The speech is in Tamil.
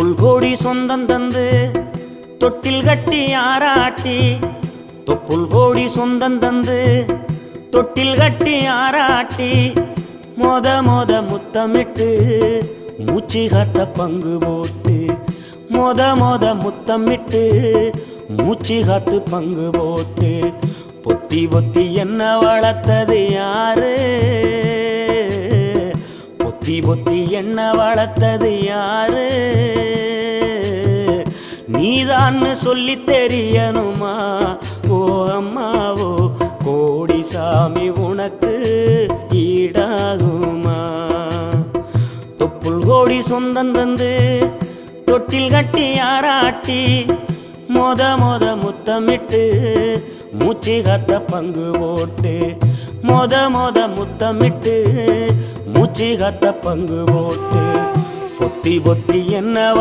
தொப்புள் கோடி சொந்தம் தந்து தொட்டில் கட்டி ஆராட்டி தொப்புள் கோடி சொந்தம் தந்து தொட்டில் கட்டி ஆராட்டி மொத மொத முத்தமிட்டு மூச்சு காத்த பங்கு போட்டு மொத மொத முத்தமிட்டு மூச்சு காத்து பங்கு போட்டு பொத்தி பொத்தி என்ன வளர்த்தது யாரு? புத்தி புத்தி என்ன வளர்த்தது யாரு? நீதான்னு சொல்லி தெரியணுமா? ஓ அம்மாவோ கோடி சாமி உனக்கு ஈடாகுமா? தொப்புள் கோடி சொந்தம் தந்து தொட்டில் கட்டி ஆராட்டி மொத மொத முத்தமிட்டு மூச்சு காத்த பங்கு போட்டு மொத மொத முத்தமிட்டு மூச்சு காத்த பங்கு போட்டு பொத்தி பொத்தி என்னவா